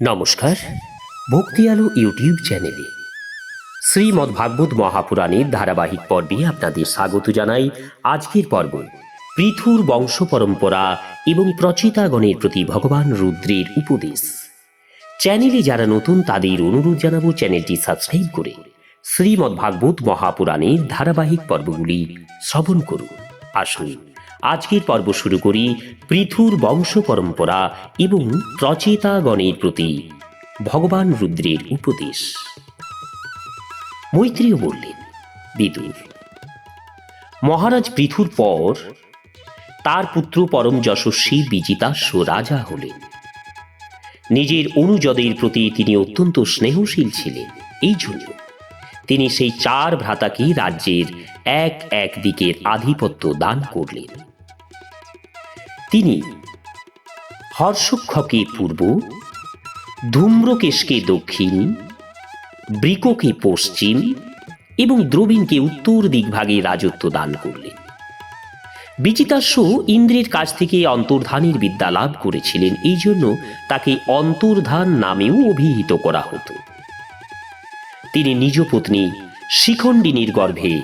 নমস্কার। ভক্তি আলো ইউটিউব চ্যানেলে শ্রীমদ্ ভাগবত মহাপুরাণের ধারাবাহিক পর্বে আপনাদের স্বাগত জানাই আজকের পর্ব পৃথুর বংশ পরম্পরা এবং প্রচেতাগণের প্রতি ভগবান রুদ্রের উপদেশ। চ্যানেলে যারা নতুন তাদের অনুরোধ জানাব চ্যানেলটি সাবস্ক্রাইব করে শ্রীমদ্ ভাগবত মহাপুরাণের ধারাবাহিক পর্বগুলি শ্রবণ করুন। আসুন আজকের পর্ব শুরু করি পৃথুর বংশ পরম্পরা এবং প্রচেতাগণের প্রতি ভগবান রুদ্রের উপদেশ। মৈত্রীয় বললেন, বিদুর, মহারাজ পৃথুর পর তার পুত্র পরম যশস্বী বিজিতাস্য রাজা হলেন। নিজের অনুজদের প্রতি তিনি অত্যন্ত স্নেহশীল ছিলেন, এই জন্য তিনি সেই চার ভ্রাতাকে রাজ্যের এক এক দিকের আধিপত্য দান করলেন। তিনি, হর্ষক্ষকে পূর্ব, ধূম্রকেশকে দক্ষিণ, বৃককে পশ্চিম এবং দ্রবীণকে উত্তর দিকভাগে রাজত্ব দান করলেন। বিচিতাস্য ইন্দ্রের কাছ থেকে অন্তর্ধানের বিদ্যা লাভ করেছিলেন, এই জন্য তাকে অন্তর্ধান নামেও অভিহিত করা হতো। তিনি নিজ পত্নী শিখণ্ডিনীর গর্ভে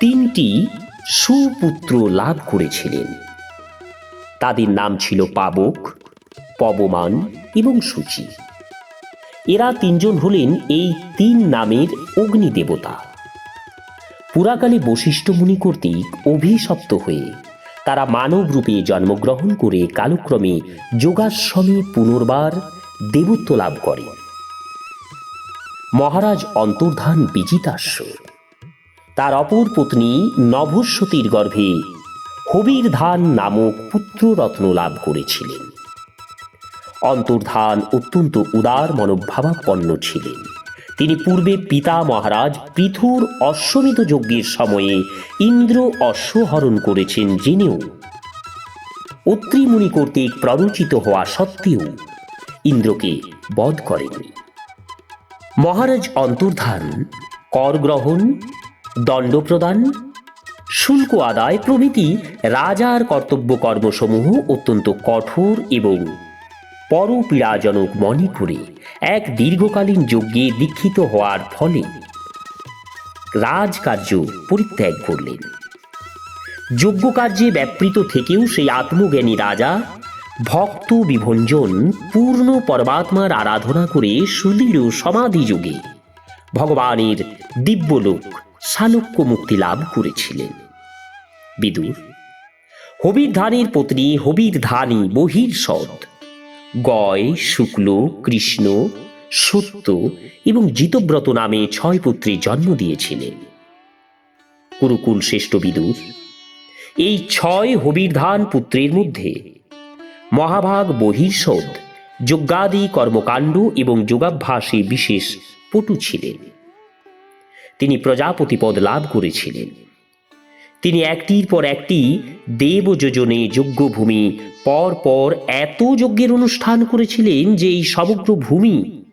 তিনটি সুপুত্র লাভ করেছিলেন। তাদের নাম ছিল পাবক, পবমান এবং সূচি। এরা তিনজন হলেন এই তিন নামের অগ্নি দেবতা। পুরাকালে বশিষ্ঠ মুনি কর্তৃক অভিশপ্ত হয়ে তারা মানব রূপে জন্মগ্রহণ করে কালক্রমে যোগাশ্রমে পুনর্বার দেবত্ব লাভ করে। মহারাজ অন্তর্ধান বিজিতাস্য তার অপর পত্নী নভস্বতীর গর্ভে হবির ধান নামক পুত্ররত্ন লাভ করেছিলেন। অন্তর্ধান অত্যন্ত উদার মনোভাবাপন্ন ছিলেন। তিনি পূর্বে পিতা মহারাজ পৃথুর অশ্বমিত যজ্ঞের সময়ে ইন্দ্র অশ্বহরণ করেছেন জেনেও। অত্রিমুনি কর্তৃক প্ররোচিত হওয়া সত্ত্বেও ইন্দ্রকে বধ করেননি মহারাজ অন্তর্ধান কর গ্রহণ দণ্ড প্রদান শুল্ক আদায় প্রভৃতি রাজার কর্তব্য কর্মসমূহ অত্যন্ত কঠোর এবং পরপীড়াজনক মনে করে এক দীর্ঘকালীন যজ্ঞে দীক্ষিত হওয়ার ফলে রাজকার্য পরিত্যাগ করলেন। যজ্ঞ কার্যে ব্যাপৃত থেকেও সেই আত্মজ্ঞানী রাজা, ভক্ত বিভঞ্জন পূর্ণ পরমাত্মার আরাধনা করে সুদৃঢ় সমাধি যুগে ভগবানের দিব্যলোক সালোক্য মুক্তি লাভ করেছিলেন। বিদুর। হবির ধানের পত্নী, হবির ধানী বহির সদ গয়, শুক্ল, কৃষ্ণ, সত্য এবং জিতব্রত নামে ছয় পুত্রী জন্ম দিয়েছিলেন। কুরুকুল শ্রেষ্ঠ বিদুর। এই ছয় হবির্ধান পুত্রের মধ্যে মহাভাগ বহির্ষদ যজ্ঞাদি কর্মকাণ্ড এবং যোগাভ্যাসে বিশেষ পটু ছিলেন। তিনি প্রজাপতি পদ লাভ করেছিলেন। তিনি একটির পর একটি দেব যোজনে যজ্ঞভূমি পর পর এত যজ্ঞের অনুষ্ঠান করেছিলেন যে এই সমগ্র ভূমি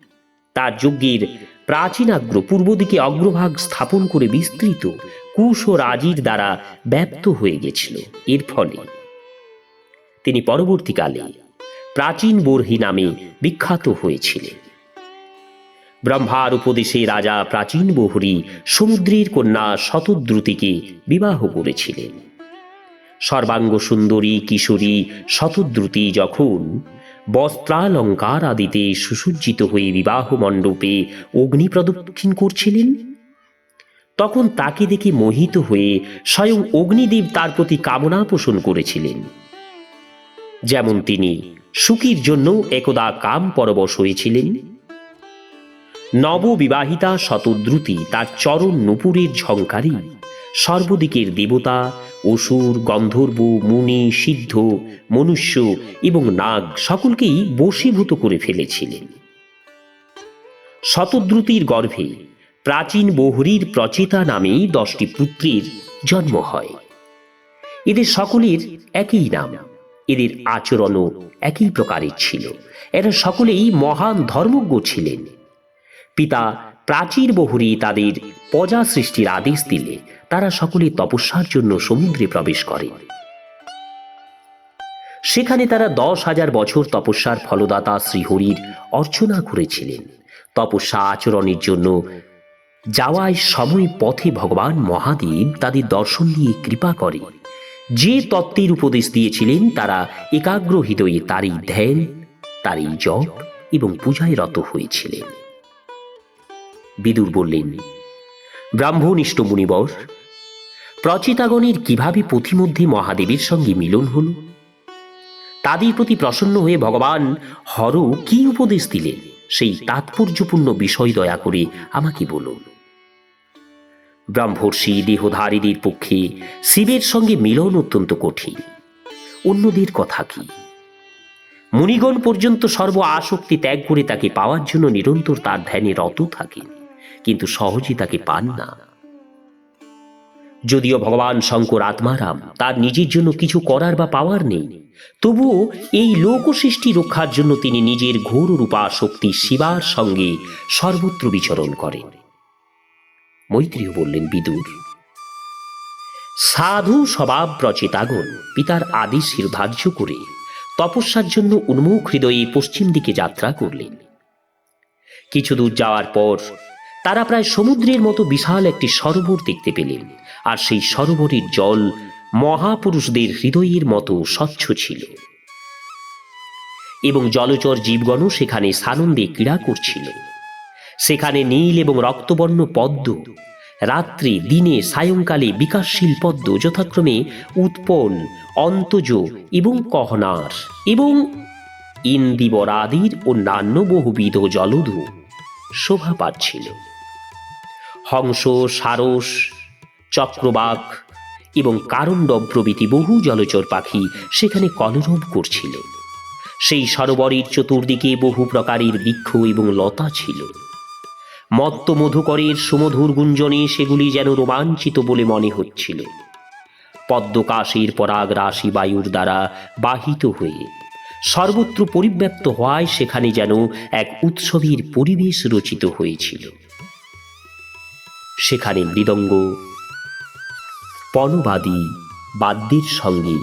তার যজ্ঞের প্রাচীনাগ্র পূর্ব দিকে অগ্রভাগ স্থাপন করে বিস্তৃত কুশ ও রাজির দ্বারা ব্যপ্ত হয়ে গেছিল। এর ফলে তিনি পরবর্তীকালে প্রাচীন বর্হি নামে বিখ্যাত হয়েছিলেন। ব্রহ্মার উপদেশে রাজা প্রাচীন বহুরী সমুদ্রের কন্যা শতদ্রুতিকে বিবাহ করেছিলেন। সর্বাঙ্গ সুন্দরী কিশোরী শতদ্রুতি যখন বস্ত্রালঙ্কার আদিতে সুসজ্জিত হয়ে বিবাহ মণ্ডপে অগ্নি প্রদক্ষিণ করছিলেন, তখন তাকে দেখে মোহিত হয়ে স্বয়ং অগ্নিদেব তার প্রতি কামনা পোষণ করেছিলেন। যেমন তিনি সুখীর জন্য একদা কাম পরবশ হয়েছিলেন নববিবাহিতা শতদ্রুতি, তার চরণ নুপুরের ঝঙ্কারী। সর্বদিকের দেবতা, অসুর, গন্ধর্ব, মুনি, সিদ্ধ, মনুষ্য এবং নাগ সকলকেই বশীভূত করে ফেলেছিলেন। শতদ্রুতির গর্ভে প্রাচীন বহুরীর প্রচেতা নামেই দশটি পুত্রের জন্ম হয়। এদের সকলের একই নাম, এদের আচরণও একই প্রকারের ছিল। এরা সকলেই মহান ধর্মজ্ঞ ছিলেন। পিতা প্রাচীর বহুরী তাদের প্রজা সৃষ্টির আদেশ দিলে তারা সকলে তপস্যার জন্য সমুদ্রে প্রবেশ করেন সেখানে তারা দশ হাজার বছর তপস্যার ফলদাতা শ্রীহরির অর্চনা করেছিলেন। তপস্যা আচরণের জন্য যাওয়ায় সময় পথে ভগবান মহাদেব তাদের দর্শন দিয়ে কৃপা করে। যে তত্ত্বের উপদেশ দিয়েছিলেন তারা একাগ্র হৃদয়ে তারই ধ্যান, তারই জপ এবং পূজায় রত হয়েছিলেন। বিদুর বললেন ব্রাহ্মণিষ্ঠ মুনিবর প্রচিতাগণের কীভাবে পথিমধ্যে মহাদেবের সঙ্গে মিলন হল? তাদের প্রতি প্রসন্ন হয়ে ভগবান হর কি উপদেশ দিলেন? সেই তাৎপর্যপূর্ণ বিষয় দয়া করে আমাকে বলুন। ব্রহ্মর্ষি দেহধারীদের পক্ষে শিবের সঙ্গে মিলন অত্যন্ত কঠিন। অন্যদের কথা কি? মুনিগণ পর্যন্ত সর্ব আসক্তি ত্যাগ করে তাকে পাওয়ার জন্য নিরন্তর তার ধ্যানে রত থাকেন। কিন্তু সহজে তাকে পান না। যদিও ভগবান শঙ্কর আত্মারাম তার নিজের জন্য কিছু করার বা পাওয়ার নেই, তবুও এই লোকসৃষ্টি রক্ষার জন্য তিনি নিজের ঘোর রূপা শক্তি শিবার সঙ্গে সর্বত্র বিচরণ করেন। মৈত্রীয় বললেন, বিদুর, সাধু স্বভাব প্রচেতাগণ পিতার আদেশ শিরধার্য করে তপস্যার জন্য উন্মুখ হৃদয়ে পশ্চিম দিকে যাত্রা করলেন। কিছু দূর যাওয়ার পর তারা প্রায় সমুদ্রের মতো বিশাল একটি সরোবর দেখতে পেলেন, আর সেই সরোবরের জল মহাপুরুষদের হৃদয়ের মতো স্বচ্ছ ছিল। এবং জলচর জীবগণও সেখানে সানন্দে ক্রীড়া করছিল। সেখানে নীল এবং রক্তবর্ণ পদ্ম, রাত্রি, দিনে, সায়ংকালে বিকাশশীল পদ্ম যথাক্রমে উৎপল, অন্তজ এবং কহনার এবং ইন্দিবরাদির অন্যান্য বহুবিধ জলধু শোভা পাচ্ছিল। হংস সারস, চক্রবাক এবং কারণ্ডব প্রভৃতি বহু জলচর পাখি সেখানে কলরব করছিল। সেই সরোবরের চতুর্দিকে বহু প্রকারের বৃক্ষ এবং লতা ছিল। মত্ত মধুকরের সুমধুর গুঞ্জনে সেগুলি যেন রোমাঞ্চিত বলে মনে হচ্ছিল। পদ্মকাশের পরাগ রাশি বায়ুর দ্বারা বাহিত হয়ে সর্বত্র পরিব্যাপ্ত হওয়ায় সেখানে যেন এক উৎসবের পরিবেশ রচিত হয়েছিল। সেখানে মৃদঙ্গ। পণবাদী বাদ্যের সঙ্গে।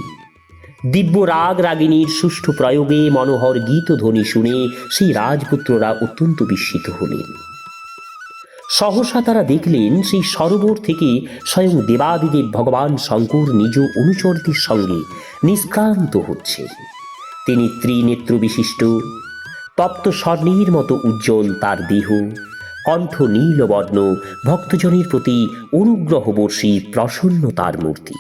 দিব্য রাগ রাগিনীর সুষ্ঠু প্রয়োগে মনোহর গীত ধ্বনি শুনে সেই রাজপুত্ররা অত্যন্ত বিস্মিত হলেন। সহসা তারা দেখলেন সেই সরোবর থেকে স্বয়ং দেবাদিদেব ভগবান শঙ্কর নিজ অনুচরদের সঙ্গে নিষ্ক্রান্ত হচ্ছে। তিনি ত্রিনেত্র বিশিষ্ট তপ্ত স্বর্ণের মতো উজ্জ্বল তার দেহ কণ্ঠ নীলবর্ণ, ভক্তজনের প্রতি অনুগ্রহবর্ষী প্রসন্ন তার মূর্তি।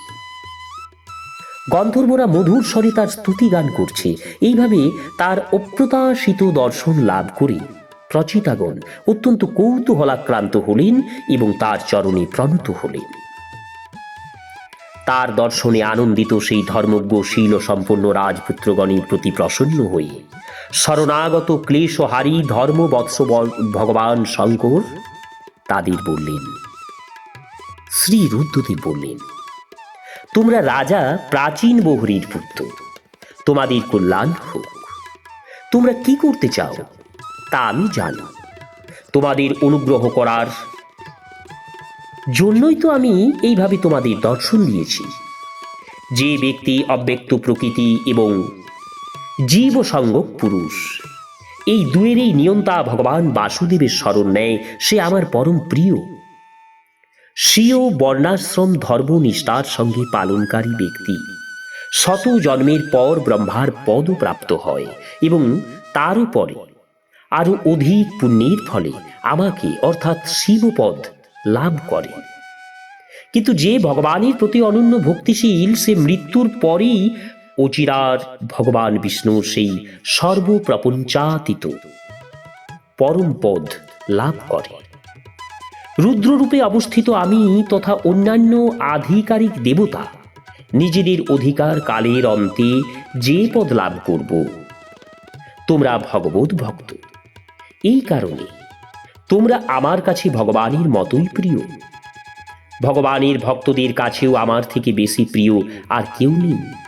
গন্ধর্বরা মধুর স্বরে তার স্তুতি গান করছে। এইভাবে তার অপ্রত্যাশিত দর্শন লাভ করে প্রচিতাগণ অত্যন্ত কৌতূহলাক্রান্ত হলেন এবং তার চরণে প্রণত হলেন। তার দর্শনে আনন্দিত সেই ধর্মজ্ঞ শীল সম্পন্ন রাজপুত্রগণের প্রতি প্রসন্ন হয়ে শরণাগত ক্লেশহারী ধর্মবৎস ভগবান শঙ্কর তাদের বললেন, শ্রী রুদ্রদেব বললেন, তোমরা রাজা প্রাচীন বহুরীর পুত্র, তোমাদের কল্যাণ হোক। তোমরা কি করতে চাও তা আমি জানি। তোমাদের অনুগ্রহ করার জন্যই তো আমি এইভাবে তোমাদের দর্শন দিয়েছি। যে ব্যক্তি অব্যক্ত প্রকৃতি এবং জীবসঙ্গক পুরুষ। এই দুয়েরই নিয়ন্তা ভগবান বাসুদেবের স্মরণ নেয়, সে আমার পরম প্রিয়। স্বীয় বর্ণাশ্রম ধর্ম নিষ্ঠার সঙ্গে পালনকারী ব্যক্তি। শত জন্মের পর ব্রহ্মার পদ প্রাপ্ত হয় এবং তারও পরে আরও অধিক পুণ্যের ফলে আমাকে অর্থাৎ শিবপদ লাভ করে। কিন্তু যে ভগবানের প্রতি অনন্য ভক্তিশীল, সে মৃত্যুর পরেই অচিরার ভগবান বিষ্ণুর সেই সর্বপ্রপঞ্চাতীত পরম পদ লাভ করে। রুদ্ররূপে অবস্থিত আমি তথা অন্যান্য আধিকারিক দেবতা নিজেদের অধিকার কালের অন্তে যে পদ লাভ করব। তোমরা ভগবত ভক্ত। এই কারণে তোমরা আমার কাছে ভগবানের মতোই প্রিয়। ভগবানের ভক্তদের কাছেও আমার থেকে বেশি প্রিয় আর কেউ নেই।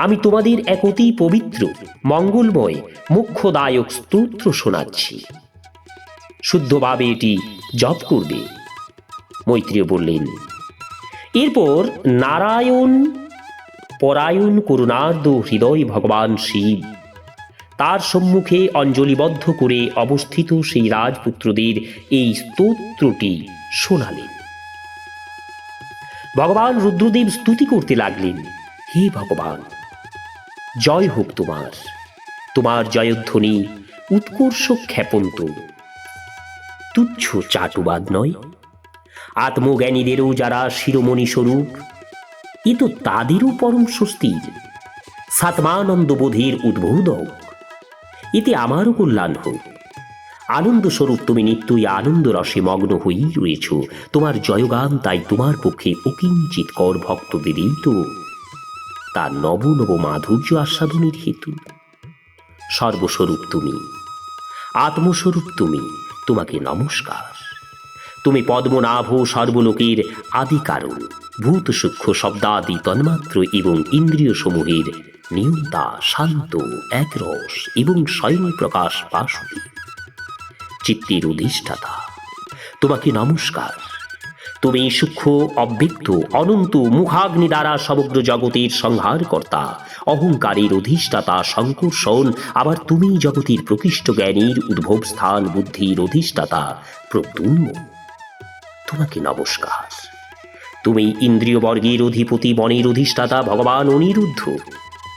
আমি তোমাদের এক অতি পবিত্র, মঙ্গলময়, মুখ্যদায়ক স্তোত্র শোনাচ্ছি। শুদ্ধভাবে এটি জপ করবে। মৈত্রীয় বললেন, এরপর নারায়ণ, পরায়ণ করুণার্দ হৃদয় ভগবান শিব, তার সম্মুখে অঞ্জলিবদ্ধ করে অবস্থিত সেই রাজপুত্রদের এই স্তোত্রটি শোনালেন। ভগবান রুদ্রদেব স্তুতি করতে লাগলেন, হে ভগবান! জয় হোক তোমার। তোমার জয়ধ্বনি উৎকর্ষ ক্ষেপন্ত। তুচ্ছ চাটুবাদ নয়। আত্মজ্ঞানীদেরও যারা শিরোমণি স্বরূপ, এ তো তাদেরও পরম স্বস্তির। সাতমানন্দ বোধের উদ্বোধক। এতে আমারও কল্যাণ হোক। আনন্দ স্বরূপ তুমি নিত্যই আনন্দ রসে মগ্ন হয়েই রয়েছ। তোমার জয়গান তাই তোমার পক্ষে অকিঞ্চিত কর ভক্তদেরই তো তার নব নব মাধুর্য আস্বাদনের হেতু। সর্বস্বরূপ তুমি, আত্মস্বরূপ তুমি, তোমাকে নমস্কার। তুমি পদ্মনাভ সর্বলোকের আদি কারণ ভূত সূক্ষ্ম শব্দাদি তন্মাত্র এবং ইন্দ্রিয় সমূহের নিয়ন্তা, শান্ত, একরস এবং স্বয়ং প্রকাশ বাসুদী চিত্তের অধিষ্ঠাতা, তোমাকে নমস্কার। তুমি সূক্ষ্ম অব্যক্ত অনন্ত, মুখাগ্নি দ্বারা সমগ্র জগতের সংহারকর্তা, অহংকারের অধিষ্ঠাতা, সংকর্ষণ, আবার তুমি জগতের প্রকৃষ্ট জ্ঞানীর উদ্ভব স্থান, বুদ্ধির অধিষ্ঠাতা, প্রদ্যুম্ন। তোমাকে নমস্কার। তুমি ইন্দ্রিয় বর্গের অধিপতি, বনের অধিষ্ঠাতা, ভগবান অনিরুদ্ধ।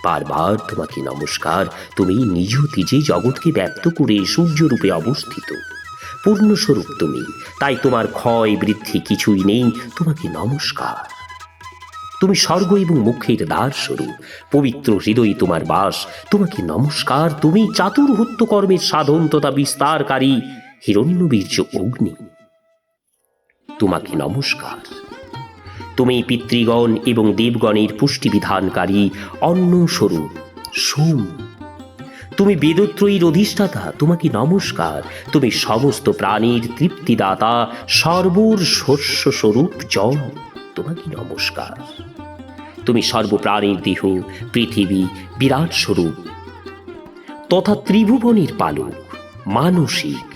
বারবার তোমাকে নমস্কার। তুমি নিজ তিজে জগৎকে ব্যক্ত করে সূর্যরূপে অবস্থিত। পূর্ণস্বরূপ তুমি। তাই তোমার ক্ষয় বৃদ্ধি কিছুই নেই, তোমাকে নমস্কার। তুমি স্বর্গ এবং মুখের দ্বার স্বরূপ পবিত্র হৃদয় তোমার বাস, তোমাকে নমস্কার। তুমি চাতুর্হত্য কর্মের সাধন তথা বিস্তারকারী হিরণ্যবীর্য অগ্নি। তোমাকে নমস্কার। তুমি পিতৃগণ এবং দেবগণের পুষ্টি বিধানকারী অন্ন স্বরূপ সোম। তুমি বেদত্রয়ীর অধিষ্ঠাতা, তোমাকে নমস্কার। তুমি সমস্ত প্রাণীর তৃপ্তিদাতা, সর্বর শস্য স্বরূপ জল, তোমাকে নমস্কার। তুমি সর্বপ্রাণীর দেহ, পৃথিবী বিরাট স্বরূপ, তথা ত্রিভুবনের পালক, মানসিক,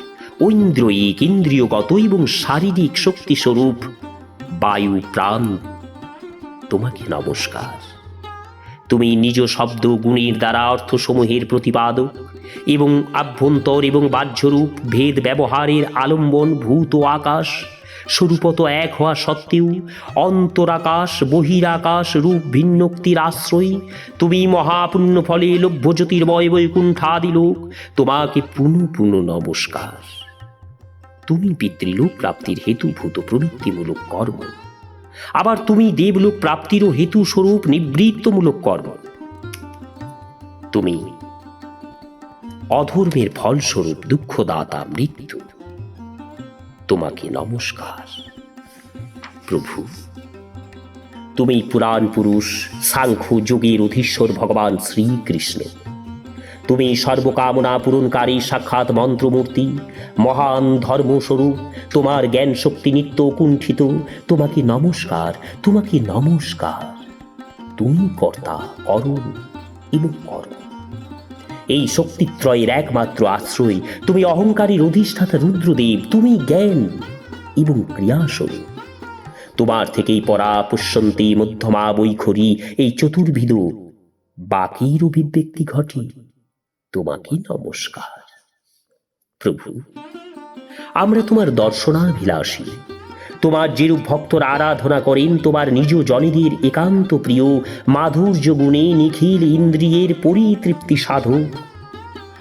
ঐন্দ্রয়িক, ইন্দ্রিয়গত এবং শারীরিক শক্তিস্বরূপ বায়ু, প্রাণ, তোমাকে নমস্কার। তুমি নিজ শব্দ গুণের দ্বারা অর্থসমূহের প্রতিপাদক এবং আভ্যন্তর এবং বাহ্যরূপ ভেদ ব্যবহারের আলম্বন ভূত আকাশ, স্বরূপত এক হওয়া সত্ত্বেও অন্তরাকাশ, বহিরাকাশ রূপ ভিন্নক্তির আশ্রয়ী। তুমি মহাপুণ্য ফলে লভ্য জ্যোতির্ময় বৈকুণ্ঠাদি লোক, তোমাকে পুনঃ পুনঃ নমস্কার। তুমি পিতৃলোক প্রাপ্তির হেতুভূত প্রবৃত্তিমূলক কর্ম। আবার তুমি দেবলোক প্রাপ্তিরও হেতু স্বরূপ নিবৃত্তমূলক কর্ম। তুমি অধর্মের ফলস্বরূপ দুঃখদাতা মৃত্যু। তোমাকে নমস্কার। প্রভু, তুমি পুরাণ পুরুষ, সাংখ্য যোগীর অধীশ্বর ভগবান শ্রীকৃষ্ণ। তুমি সর্বকামনা পূরণকারী সাক্ষাৎ মন্ত্রমূর্তি, মহান ধর্মস্বরূপ, তোমার জ্ঞান শক্তি নিত্য কুণ্ঠিত, তোমাকে নমস্কার তোমাকে নমস্কার। তুমি কর্তা করণ এবং করণ। এই শক্তিত্রয়ের একমাত্র আশ্রয়, তুমি অহংকারীর অধিষ্ঠাতা রুদ্রদেব, তুমি জ্ঞান এবং ক্রিয়াস্বরূপ তোমার থেকেই পরা পুষ্যন্তী মধ্যমা বৈখরি এই চতুর্বিধ বাকির অভিব্যক্তি ঘটে। তোমাকে নমস্কার। প্রভু, আমরা তোমার দর্শনাভিলাষী। তোমার যেরূপ ভক্তরা আরাধনা করেন, তোমার নিজ জনেদের একান্ত প্রিয়, মাধুর্য গুণে নিখিল ইন্দ্রিয়ের পরিতৃপ্তি সাধক।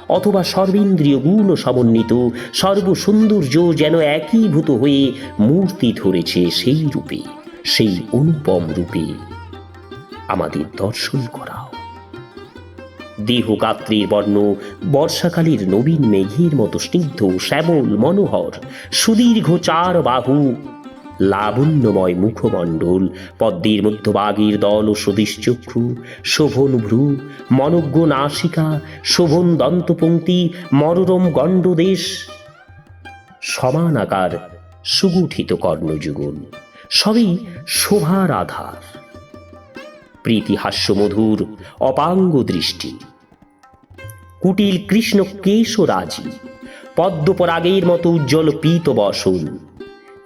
অথবা সর্বেন্দ্রীয় গুণ সমন্বিত, সর্বসৌন্দর্য যেন একীভূত হয়ে মূর্তি ধরেছে সেই রূপে, সেই অনুপম রূপে। আমাদের দর্শন করাও। দেহ গাত্রের বর্ণ, বর্ষাকালের নবীন মেঘের মতো স্নিগ্ধ শ্যামল মনোহর, সুদীর্ঘ চার বাহু, লাবণ্যময় মুখমণ্ডল, পদ্মের মধ্যভাগের দল ও সদিশ্চক্ষু শোভন ভ্রু, মনজ্ঞ নাসিকা, শোভন দন্তপঙ্ক্তি মনোরম গণ্ডদেশ, সমান আকার সুগঠিত কর্ণযুগল। সবই শোভার আধার। প্রীতি হাস্যমধুর অপাঙ্গ দৃষ্টি কুটিল কৃষ্ণ কেশরাজি পদ্মপরাগের মতো উজ্জ্বল পীত বসন,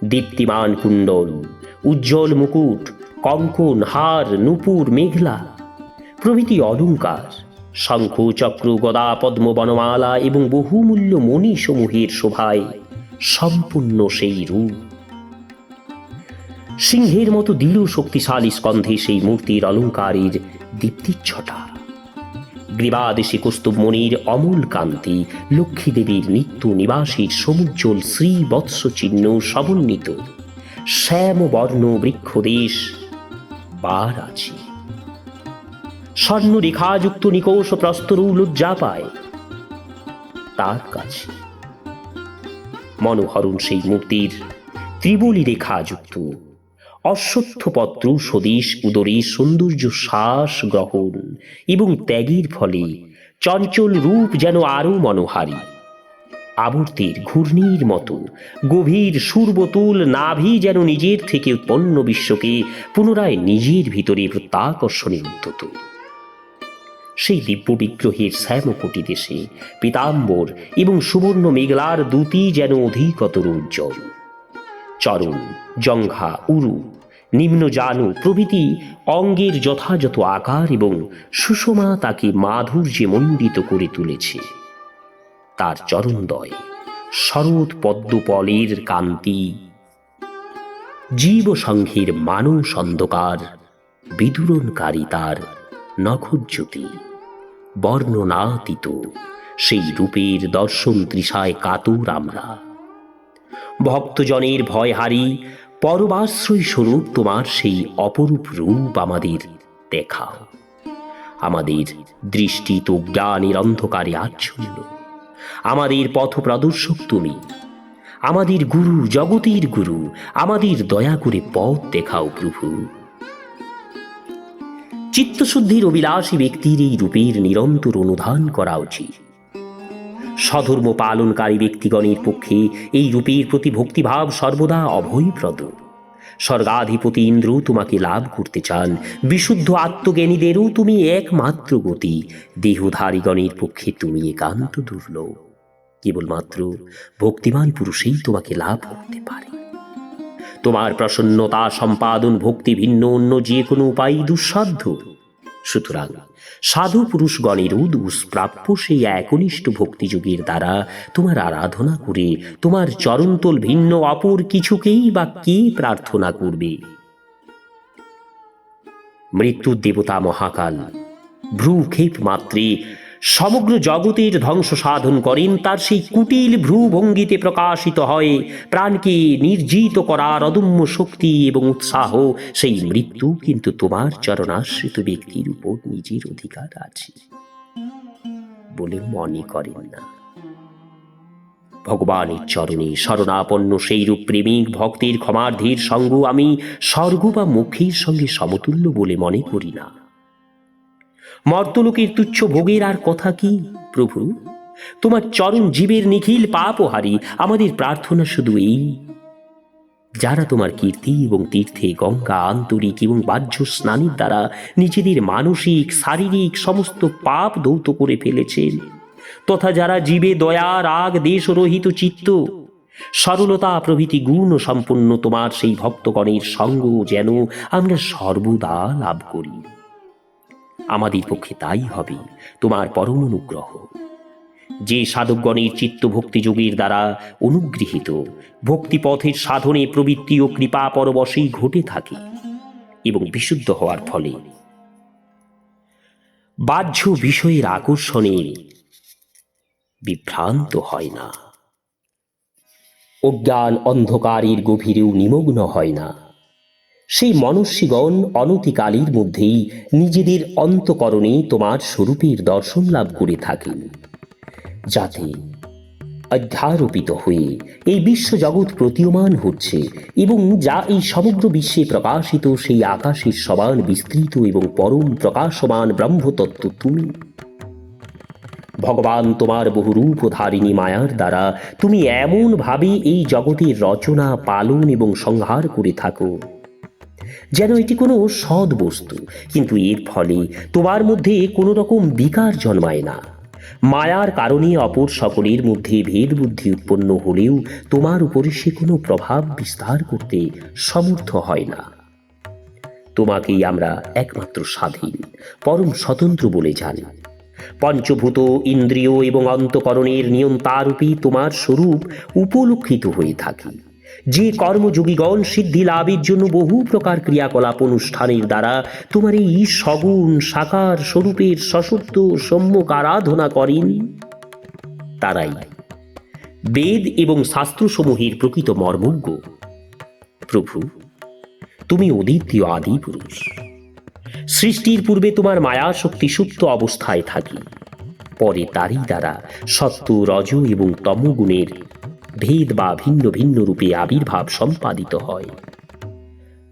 দীপ্তিমান কুণ্ডল, উজ্জ্বল মুকুট, কঙ্কন হার, নুপুর মেঘলা, প্রভৃতি অলঙ্কার শঙ্খ চক্র গদা, পদ্ম, বনমালা এবং বহুমূল্য মণি সমূহের শোভায় সম্পূর্ণ সেই রূপ। সিংহের মতো দৃঢ় শক্তিশালী স্কন্ধে সেই মূর্তির অলঙ্কারের দীপ্তিচ্ছটা। গ্রীবাদেশে কৌস্তুভমণির অমূল কান্তি, লক্ষ্মী দেবীর নিত্য নিবাসীর সমুজ্জ্বল শ্রী বৎস চিহ্ন সমন্বিত। শ্যাম শ্যামবর্ণ বৃক্ষদেশ বার আছে। স্বর্ণ রেখাযুক্ত নিকোষ প্রস্তরও লজ্জা পায় তার কাছে। মনোহরণ সেই মূর্তির ত্রিবলী রেখাযুক্ত। অশ্বত্থপত্র সদীশ উদরে সৌন্দর্য শ্বাস গ্রহণ এবং ত্যাগের ফলে চঞ্চল রূপ যেন আরও মনোহারী। আবর্তের ঘূর্ণির মতো গভীর সুরবতুল নাভি যেন নিজের থেকে উৎপন্ন বিশ্বকে পুনরায় নিজের ভিতরে প্রত্যাকর্ষণে উদ্যত। সেই দিব্য বিগ্রহের শ্যামকটি দেশে পীতাম্বর এবং সুবর্ণ মেঘলার দুটি যেন অধিকতর উজ্জ্বল। চরণ, জঙ্ঘা, উরু নিম্ন জানু প্রভৃতি অঙ্গের যথাযথ আকার এবং সুষমা তাকে মাধুর্যে মণ্ডিত করে তুলেছে। তার চরণদয়, শরৎ পদ্মপলের কান্তি জীব সংঘের মানস অন্ধকার, বিদুরণকারী তার নখজ্যোতি, বর্ণনাতীত, সেই রূপের দর্শন তৃষায় কাতর আমরা। ভক্তজনের ভয় হারি পরমাশ্রয় স্বরূপ তোমার সেই অপরূপ রূপ আমাদের দেখাও আমাদের দৃষ্টি তো জ্ঞানের অন্ধকারে আচ্ছন্ন। আমাদের পথ প্রদর্শক তুমি। আমাদের গুরু জগতের গুরু, আমাদের দয়া করে পথ দেখাও প্রভু। চিত্তশুদ্ধির অভিলাষী ব্যক্তির এই রূপের নিরন্তর অনুধান করা উচিত। স্বধর্ম পালনকারী ব্যক্তিগণের পক্ষে এই রূপের প্রতি ভক্তিভাব সর্বদা অভয়প্রদ। স্বর্গাধিপতি ইন্দ্র তোমাকে লাভ করতে চান, বিশুদ্ধ আত্মজ্ঞানীদেরও তুমি একমাত্র গতি, দেহধারীগণের পক্ষে তুমি একান্ত দুর্লভ। কেবলমাত্র ভক্তিমান পুরুষেই তোমাকে লাভ করতে পারে। তোমার প্রসন্নতা সম্পাদন ভক্তি ভিন্ন অন্য যে কোনো উপায় দুঃসাধ্য। সুতরাং সাধু পুরুষগণেরও প্রাপ্য সেই একনিষ্ঠ ভক্তিযুগের দ্বারা তোমার আরাধনা করে তোমার চরণতল ভিন্ন অপর কিছুকেই বা কে প্রার্থনা করবে? মৃত্যুর দেবতা মহাকাল, ভ্রুক্ষেপ মাত্রে সমগ্র জগতের ধ্বংস সাধন করেন, তার সেই কুটিল ভ্রুভঙ্গিতে প্রকাশিত হয়, প্রাণকে নির্জিত করার অদম্য শক্তি এবং উৎসাহ। সেই মৃত্যু কিন্তু তোমার চরণাশ্রিত ব্যক্তির উপর নিজের অধিকার আছে বলে মনে করেন না। ভগবানের চরণে শরণাপন্ন সেই রূপ প্রেমিক ভক্তের ক্ষমার্ধের সঙ্গ আমি স্বর্গ বা মুখের সঙ্গে সমতুল্য বলে মনে করি না। মর্তলোকের তুচ্ছ ভোগের আর কথা কি, প্রভু? তোমার চরণ জীবের নিখিল পাপহারি আমাদের প্রার্থনা শুধু এই। যারা তোমার কীর্তি এবং তীর্থে গঙ্গা, আন্তরিক এবং বাহ্য স্নানের দ্বারা নিজেদের মানসিক, শারীরিক সমস্ত পাপ দৌত করে ফেলেছেন তথা যারা জীবে দয়া, রাগ, দেশ রহিত চিত্ত, সরলতা প্রভৃতি গুণ সম্পন্ন তোমার সেই ভক্তগণের সঙ্গ যেন আমরা সর্বদা লাভ করি। আমাদের পক্ষে তাই হবে, তোমার পরম অনুগ্রহ। যে সাধকগণের চিত্ত ভক্তিযোগের দ্বারা অনুগৃহীত, ভক্তিপথের সাধনে প্রবৃত্তি ও কৃপা পরবশেই ঘটে থাকে এবং বিশুদ্ধ হওয়ার ফলে। বাহ্য বিষয়ের আকর্ষণে বিভ্রান্ত হয় না। অজ্ঞান অন্ধকারের গভীরেও নিমগ্ন হয় না। সেই মনুষ্যগণ অনতিকালের মধ্যেই নিজেদের অন্তকরণে তোমার স্বরূপের দর্শন লাভ করে থাকেন। যাতে অধ্যারোপিত হয়ে এই বিশ্বজগৎ প্রতীয়মান হচ্ছে এবং যা এই সমগ্র বিশ্বে প্রকাশিত সেই আকাশের সমান বিস্তৃত এবং পরম প্রকাশমান ব্রহ্মতত্ত্ব তুমি। ভগবান তোমার বহুরূপ ধারিণী মায়ার দ্বারা তুমি এমনভাবে এই জগতের রচনা, পালন এবং সংহার করে থাকো। যেন এটি কোনো সৎ বস্তু। কিন্তু এর ফলে তোমার মধ্যে কোনো রকম বিকার জন্মায় না। মায়ার কারণে অপর সকলের মধ্যে ভেদ বুদ্ধি উৎপন্ন হলেও তোমার উপরে সে কোনো প্রভাব বিস্তার করতে সমর্থ হয় না। তোমাকেই আমরা একমাত্র স্বাধীন, পরম স্বতন্ত্র বলে জানি। পঞ্চভূত, ইন্দ্রিয় এবং অন্তকরণের নিয়ন্তারূপী তোমার স্বরূপ উপলক্ষিত হয়ে থাকি। যে কর্মযোগীগণ সিদ্ধি লাভের জন্য বহু প্রকার ক্রিয়াকলাপ অনুষ্ঠানের দ্বারা তোমার এই সগুণ সাকার স্বরূপের সশব্দ সম্যক আরাধনা করেন তারাই। বেদ এবং শাস্ত্রসমূহের প্রকৃত মর্মজ্ঞ। প্রভু, তুমি অদ্বিতীয় আদি পুরুষ। সৃষ্টির পূর্বে তোমার মায়া শক্তি সুপ্ত অবস্থায় থাকি। পরে তারই দ্বারা সত্য রজ এবং তমগুণের ভেদ বা ভিন্ন ভিন্ন রূপে আবির্ভাব সম্পাদিত হয়।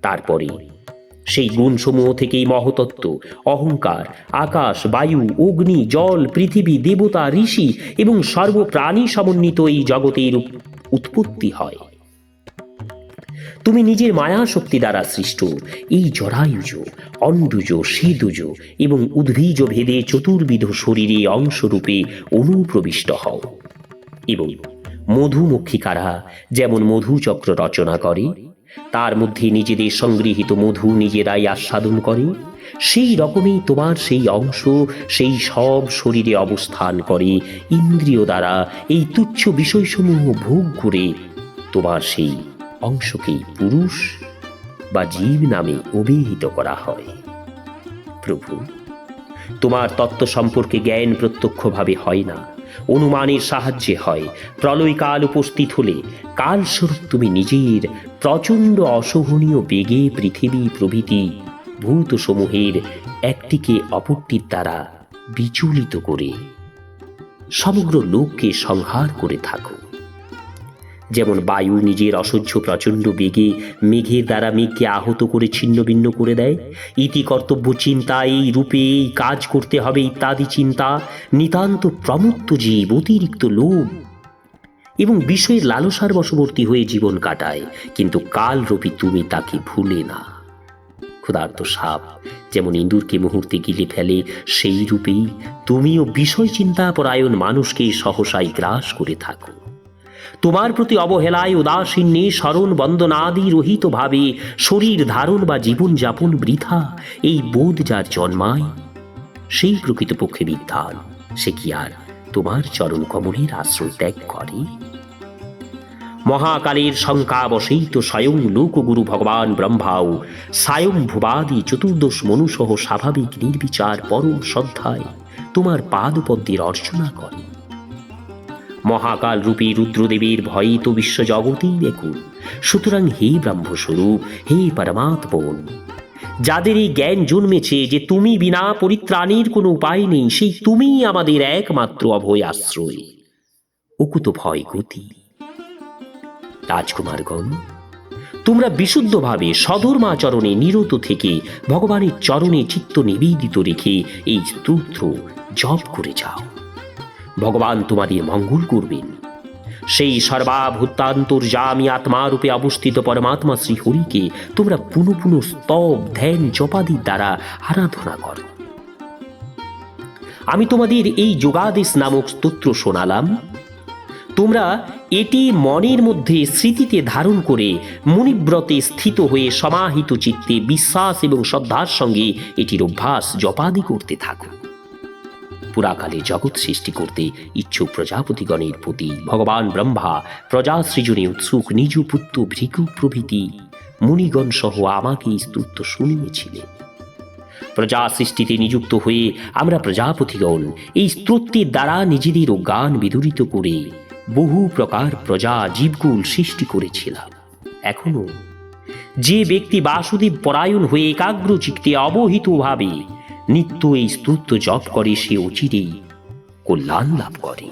তারপরে, সেই গুণসমূহ থেকেই মহতত্ত্ব, অহংকার, আকাশ, বায়ু, অগ্নি, জল, পৃথিবী, দেবতা, ঋষি এবং সর্বপ্রাণী সমন্বিত এই জগতের উৎপত্তি হয়। তুমি নিজের মায়া শক্তি দ্বারা সৃষ্ট এই জরায়ুজ অন্ডুজ সেদুজ এবং উদ্ভিজ ভেদে চতুর্বিধ শরীরে অংশরূপে অনুপ্রবিষ্ট হও এবং মধুমক্ষিকারা যেমন মধুচক্র রচনা করে। তার মধ্যে নিজেদের সংগৃহীত মধু নিজেরাই আস্বাদন করে। সেই রকমই তোমার সেই অংশ, সেই সব শরীরে অবস্থান করে। ইন্দ্রিয় দ্বারা এই তুচ্ছ বিষয়সমূহ ভোগ করে তোমার সেই অংশকেই পুরুষ বা জীব নামে অভিহিত করা হয়। প্রভু, তোমার তত্ত্ব সম্পর্কে জ্ঞান প্রত্যক্ষভাবে হয় না। অনুমানের সাহায্যে হয়। প্রলয়কাল উপস্থিত হলে কালস্বরূপ তুমি নিজের প্রচণ্ড অসহনীয় বেগে পৃথিবী প্রভৃতি ভূতসমূহের একটিকে অপরটির দ্বারা বিচলিত করে। সমগ্র লোককে সংহার করে থাকো। যেমন বায়ু নিজের অসহ্য প্রচণ্ড বেগে মেঘের দ্বারা মেঘকে আহত করে ছিন্ন ভিন্ন করে দেয়। ইতি কর্তব্য চিন্তা এই রূপে এই কাজ করতে হবে ইত্যাদি চিন্তা নিতান্ত প্রমত্ত জীব, অতিরিক্ত লোভ এবং বিষয়ের লালসার বশবর্তী হয়ে জীবন কাটায়। কিন্তু কালরূপী তুমি তাকে ভুলে না। ক্ষুধার্ত সাপ যেমন ইঁদুরকে মুহূর্তে গিলে ফেলে, সেই রূপেই তুমিও বিষয় চিন্তা পরায়ণ মানুষকে সহসাই গ্রাস করে থাকো। তোমার প্রতি অবহেলায় উদাসীন্যে স্মরণ বন্দনাদি রহিত ভাবে শরীর ধারণ বা জীবন যাপন বৃথা, এই বোধ যার জন্মায়, সেই প্রকৃতপক্ষে বিদ্যান সে কি আর তোমার চরণ কমলের আশ্রয় ত্যাগ করে? মহাকালের শঙ্কাবশেই তো স্বয়ং লোকগুরু ভগবান ব্রহ্মাও স্বয়ং ভুবাদি চতুর্দশ মনুসহ স্বাভাবিক নির্বিচার পরম শ্রদ্ধায় তোমার পাদপদ্মের অর্চনা করে। মহাকাল রূপী রুদ্রদেবীর ভয়ে তো বিশ্বজগতেই দেখুন সুতরাং হে ব্রহ্মস্বরূপ, হে পরমাত্মন, যাদের এই জ্ঞান জন্মেছে যে তুমি বিনা পরিত্রাণের কোনো উপায় নেই, সেই তুমিই আমাদের একমাত্র অভয় আশ্রয়। উকুত ভয় গতি। রাজকুমারগণ, তোমরা বিশুদ্ধভাবে সধর্মাচরণে নিরত থেকে ভগবানের চরণে চিত্ত নিবেদিত রেখে এই স্তোত্র জপ করে যাও। ভগবান তোমাদের মঙ্গল করবেন। সেই সর্বাভূতান্তর্যামী আত্মারূপে অবস্থিত পরমাত্মা শ্রী হরিকে তোমরা পুনঃ পুনঃ স্তব ধ্যান জপাদির দ্বারা আরাধনা করো। আমি তোমাদের এই যোগাদেশ নামক স্তোত্র শোনালাম। তোমরা এটি মনের মধ্যে স্মৃতিতে ধারণ করে মুনিব্রতে স্থিত হয়ে সমাহিত চিত্তে বিশ্বাস এবং শ্রদ্ধার সঙ্গে এটির অভ্যাস জপাদি করতে থাকো। পুরাকালে জগৎ সৃষ্টি করতে ইচ্ছুক প্রজাপতিগণের প্রতি ভগবান ব্রহ্মা প্রজা সৃজনে উৎসুক নিজ পুত্র ভৃগু প্রভৃতি মুনিগণ সহ আমাকে এই স্তোত্র শুনিয়েছিলেন। প্রজা সৃষ্টিতে নিযুক্ত হয়ে আমরা প্রজাপতিগণ এই স্তোত্রের দ্বারা নিজেদের গান বিদরিত করে বহু প্রকার প্রজা জীবকুল সৃষ্টি করেছিলাম। এখনও যে ব্যক্তি বাসুদেব পরায়ণ হয়ে একাগ্র চিত্তে অবহিতভাবে নিত্য এই স্তোত্র জপ করে সে অচিরেই কল্যাণ লাভ করে।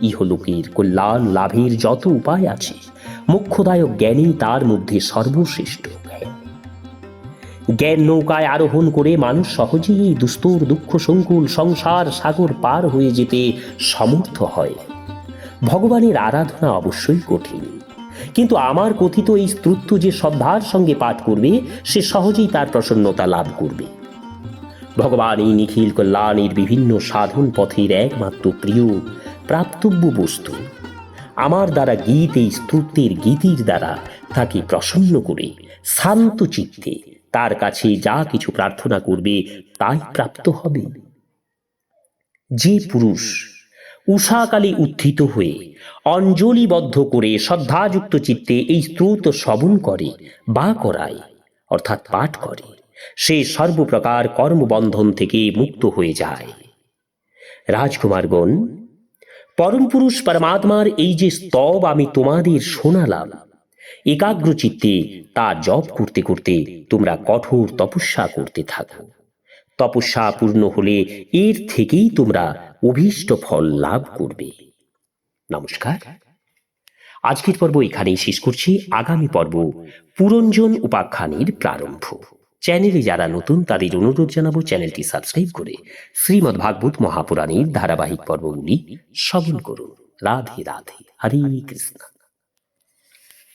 ইহলোকের কল্যাণ লাভের যত উপায় আছে মুখ্যদায়ক জ্ঞানই তার মধ্যে সর্বশ্রেষ্ঠ জ্ঞান। নৌকায় আরোহণ করে মানুষ সহজেই এই দুস্তর দুঃখ সংকুল সংসার সাগর পার হয়ে যেতে সমর্থ হয়। ভগবানের আরাধনা অবশ্যই কঠিন। কিন্তু আমার কথিত এই স্তোত্র যে শ্রদ্ধার সঙ্গে পাঠ করবে, সে সহজেই তার প্রসন্নতা লাভ করবে। ভগবান এই নিখিল কল্যাণের বিভিন্ন সাধন পথের একমাত্র প্রিয়, প্রাপ্তব্য বস্তু। আমার দ্বারা গীত এই স্তোত্রের গীতির দ্বারা তাকে প্রসন্ন করে, শান্ত চিত্তে তার কাছে যা কিছু প্রার্থনা করবে তাই প্রাপ্ত হবে। যে পুরুষ উষাকালে উত্থিত হয়ে অঞ্জলিবদ্ধ করে শ্রদ্ধাযুক্ত চিত্তে এই স্ত্রোত শ্রবণ করে, বা করায়, অর্থাৎ পাঠ করে। সে সর্বপ্রকার কর্মবন্ধন থেকে মুক্ত হয়ে যায়। রাজকুমারগণ পরম পুরুষ পরমাত্মার এই যে স্তব আমি তোমাদের শোনালাম একাগ্র চিত্তে তা জপ করতে করতে তোমরা কঠোর তপস্যা করতে থাকো। তপস্যা পূর্ণ হলে এর থেকেই তোমরা অভীষ্ট ফল লাভ করবে। নমস্কার। আজকের পর্ব এখানেই শেষ করছি। আগামী পর্ব পুরঞ্জন উপাখ্যানের প্রারম্ভ। চ্যানেলে যারা নতুন, তাদের অনুরোধ জানাব চ্যানেলটি সাবস্ক্রাইব করে শ্রীমদ্ ভাগবত মহাপুরাণীর ধারাবাহিক পর্বগুলি শ্রবণ করুন। রাধে রাধে, হরে কৃষ্ণ।